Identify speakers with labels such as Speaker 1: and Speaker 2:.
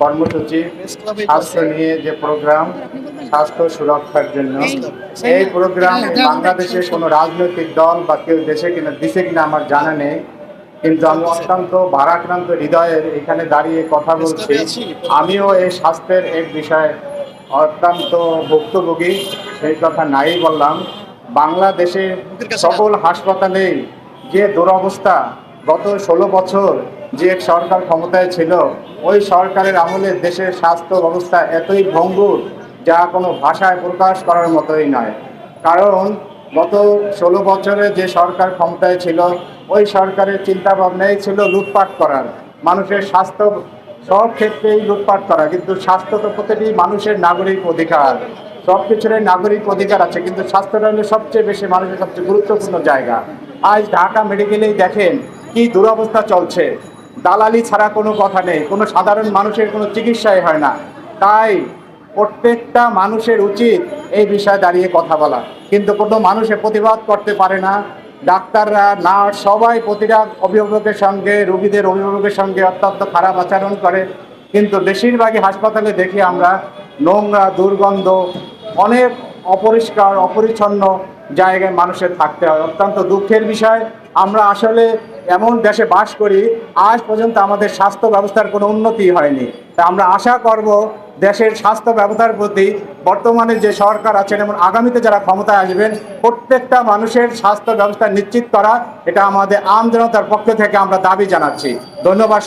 Speaker 1: কর্মসূচি স্বাস্থ্য নিয়ে যে প্রোগ্রাম স্বাস্থ্য সুরক্ষার জন্য। এই প্রোগ্রাম বাংলাদেশে কোনো রাজনৈতিক দল বা কেউ দেশে কিনা দিছে কিনা আমার জানা নেই। কিন্তু আমি অত্যন্ত ভারাক্রান্ত হৃদয়ের এখানে দাঁড়িয়ে কথা বলছি। আমিও এই স্বাস্থ্যের এক বিষয়ে অত্যন্ত ভুক্তভোগী সেই কথা নাই বললাম। বাংলাদেশে সকল হাসপাতালেই যে দুরবস্থা গত ষোলো বছর যে এক সরকার ক্ষমতায় ছিল, ওই সরকারের আমলে দেশের স্বাস্থ্য ব্যবস্থা এতই ভঙ্গুর যা কোনো ভাষায় প্রকাশ করার মতোই নয়। কারণ গত ষোলো বছরে যে সরকার ক্ষমতায় ছিল, ওই সরকারের চিন্তা ভাবনাই ছিল লুটপাট করার। মানুষের স্বাস্থ্য সব ক্ষেত্রেই লুটপাট করা, কিন্তু স্বাস্থ্য তো প্রতিটি মানুষের নাগরিক অধিকার। সব কিছুরই নাগরিক অধিকার আছে, কিন্তু স্বাস্থ্যটা হলো সবচেয়ে বেশি মানুষের সবচেয়ে গুরুত্বপূর্ণ জায়গা। আজ ঢাকা মেডিকেলেই দেখেন কি দুরবস্থা চলছে। দালালি ছাড়া কোনো কথা নেই, কোনো সাধারণ মানুষের কোনো চিকিৎসাই হয় না। তাই প্রত্যেকটা মানুষের উচিত এই বিষয়ে দাঁড়িয়ে কথা বলা। কিন্তু কোনো মানুষে প্রতিবাদ করতে পারে না। ডাক্তাররা, নার্স সবাই প্রতিটা অভিভাবকের সঙ্গে, রোগীদের অভিভাবকের সঙ্গে অত্যন্ত খারাপ আচরণ করে। কিন্তু বেশিরভাগই হাসপাতালে দেখি আমরা নোংরা, দুর্গন্ধ অনেক অপরিষ্কার, অপরিচ্ছন্ন জায়গায় মানুষের থাকতে হয়। অত্যন্ত দুঃখের বিষয়। আমরা আসলে এমন দেশে বাস করি, আজ পর্যন্ত আমাদের স্বাস্থ্য ব্যবস্থার কোনো উন্নতি হয়নি। তা আমরা আশা করব দেশের স্বাস্থ্য ব্যবস্থার প্রতি বর্তমানে যে সরকার আছেন এবং আগামীতে যারা ক্ষমতায় আসবেন, প্রত্যেকটা মানুষের স্বাস্থ্য ব্যবস্থা নিশ্চিত করা, এটা আমাদের আম জনতার পক্ষ থেকে আমরা দাবি জানাচ্ছি। ধন্যবাদ